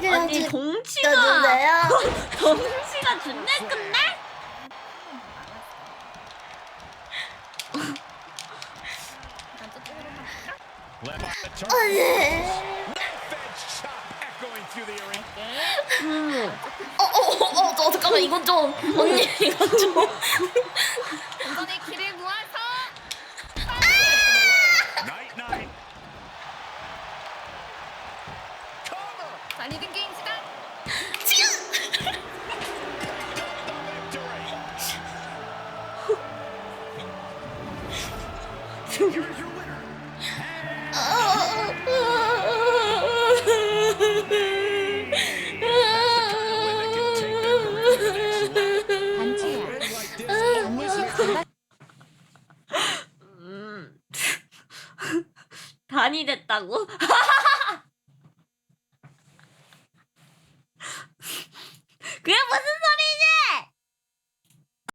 그냥 아니 지- 덩치가 져주세요. 덩치가 준네 끝내? 일단 저쪽으로 갈까? Left the turn. 아니. Fed shot echoing through the arena. 음. 어, 어, 어, 어, 저, 잠깐만, 이건 좀. 언니, 이건 좀. 자 리딩 게임 음. 단이 됐다고? 그게 무슨